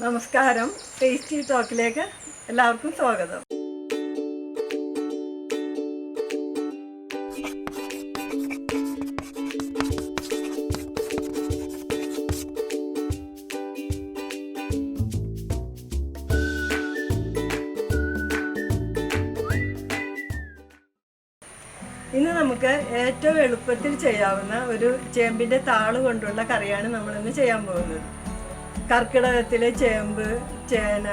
നമസ്കാരം. ടേസ്റ്റി ടോക്കിലേക്ക് എല്ലാവർക്കും സ്വാഗതം. ഇന്ന് നമുക്ക് ഏറ്റവും എളുപ്പത്തിൽ ചെയ്യാവുന്ന ഒരു ചേമ്പിന്റെ താൾ കൊണ്ടുള്ള കറിയാണ് നമ്മളിന്ന് ചെയ്യാൻ പോകുന്നത്. കർക്കിടകത്തിലെ ചേമ്പ് ചേന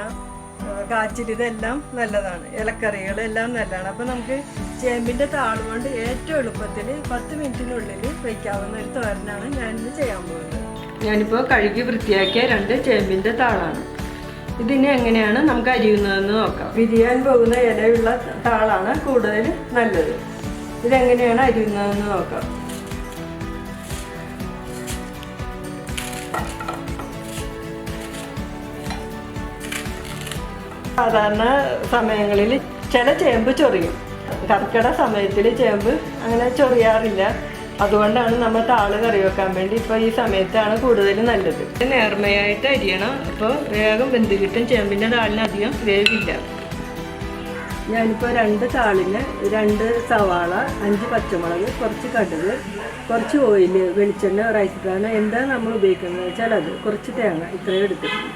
കാച്ചിൽ ഇതെല്ലാം നല്ലതാണ്. ഇലക്കറികളെല്ലാം നല്ലതാണ്. അപ്പോൾ നമുക്ക് ചേമ്പിന്റെ താൾ കൊണ്ട് ഏറ്റവും എളുപ്പത്തിൽ പത്ത് മിനിറ്റിനുള്ളിൽ വയ്ക്കാവുന്ന ഒരു തോരനാണ് ഞാനിന്ന് ചെയ്യാൻ പോകുന്നത്. ഞാനിപ്പോൾ കഴുകി വൃത്തിയാക്കിയ രണ്ട് ചേമ്പിന്റെ താളാണ്. ഇതിനെ എങ്ങനെയാണ് നമുക്ക് അരിയുന്നതെന്ന് നോക്കാം. വിരിയാൻ പോകുന്ന ഇലയുള്ള താളാണ് കൂടുതൽ നല്ലത്. ഇതെങ്ങനെയാണ് അരിയുന്നതെന്ന് നോക്കാം. സാധാരണ സമയങ്ങളിൽ ചില ചേമ്പ് ചൊറിയും. കർക്കിട സമയത്തിൽ ചേമ്പ് അങ്ങനെ ചൊറിയാറില്ല. അതുകൊണ്ടാണ് നമ്മൾ താൾ കറി വെക്കാൻ വേണ്ടി ഇപ്പോൾ ഈ സമയത്താണ് കൂടുതൽ നല്ലത്. നേർമയായിട്ട് അരിയണം. അപ്പോൾ വേഗം വെന്ത് ചേമ്പിന്റെ താളിന് അധികം വേവില്ല. ഞാനിപ്പോൾ രണ്ട് താളിന് രണ്ട് സവാള അഞ്ച് പച്ചമുളക് കുറച്ച് കടുക് കുറച്ച് ഓയിൽ വെളിച്ചെണ്ണ റൈസ് ബ്രാൻ എന്താ നമ്മൾ ഉപയോഗിക്കുന്നത് വെച്ചാൽ അത് കുറച്ച് തേങ്ങ ഇത്രയും എടുത്തിട്ടുണ്ട്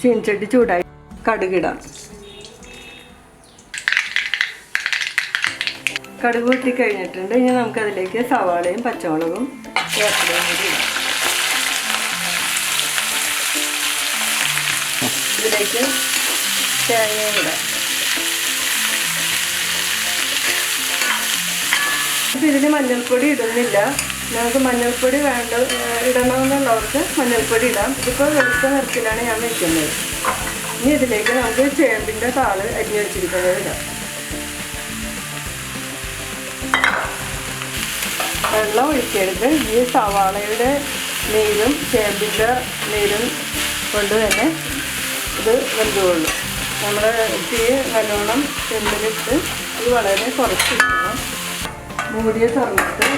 ചീനച്ചട്ടി ചൂടായി. കടുകിടാം. കടുക് കൂട്ടി കഴിഞ്ഞിട്ടുണ്ട്. ഇനി നമുക്കതിലേക്ക് സവാളയും പച്ചമുളകും വേപ്പിലയും കൂടി ഇടാം. ഇതിലേക്ക് തേങ്ങയും ഇടാം. ഇതിൽ മഞ്ഞൾപ്പൊടി ഇടുന്നില്ല. നമുക്ക് മഞ്ഞൾപ്പൊടി വേണ്ട ഇടണമെന്നുള്ളവർക്ക് മഞ്ഞൾപ്പൊടി ഇടാം. ഇതിപ്പോൾ വെളുത്ത നിറത്തിലാണ് ഞാൻ വെക്കുന്നത്. ഇനി ഇതിലേക്ക് നമുക്ക് ചേമ്പിന്റെ താൾ അരി വെച്ചിരിക്കുന്നത് ഇടാം. വെള്ളം ഒഴിക്കരുത്. ഈ സവാളയുടെ നീരും ചേമ്പിന്റെ നീരും കൊണ്ട് തന്നെ ഇത് വെന്തുകൊള്ളു. നമ്മൾ തീ നല്ലോണം ചെമ്പിലിട്ട് ഇത് വളരെ കുറച്ചിരിക്കണം മൂടിയെ തുറന്നിട്ട്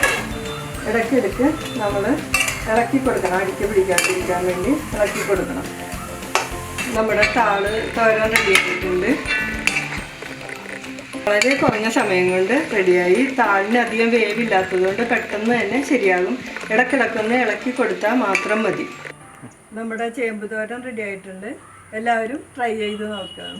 ഇടയ്ക്കിടയ്ക്ക് നമ്മൾ ഇളക്കി കൊടുക്കണം. അടിക്ക് പിടിക്കാതിരിക്കാൻ വേണ്ടി ഇളക്കി കൊടുക്കണം. നമ്മുടെ താൾ തോരൻ റെഡിയാക്കിയിട്ടുണ്ട് വളരെ കുറഞ്ഞ സമയം കൊണ്ട് റെഡിയായി താളിന് അധികം വേവില്ലാത്തത് കൊണ്ട് പെട്ടെന്ന് തന്നെ ശരിയാകും. ഇടക്കിടക്കൊന്ന് ഇളക്കി കൊടുത്താൽ മാത്രം മതി. നമ്മുടെ ചേമ്പ് തോരൻ റെഡി ആയിട്ടുണ്ട്. എല്ലാവരും ട്രൈ ചെയ്ത് നോക്കാം.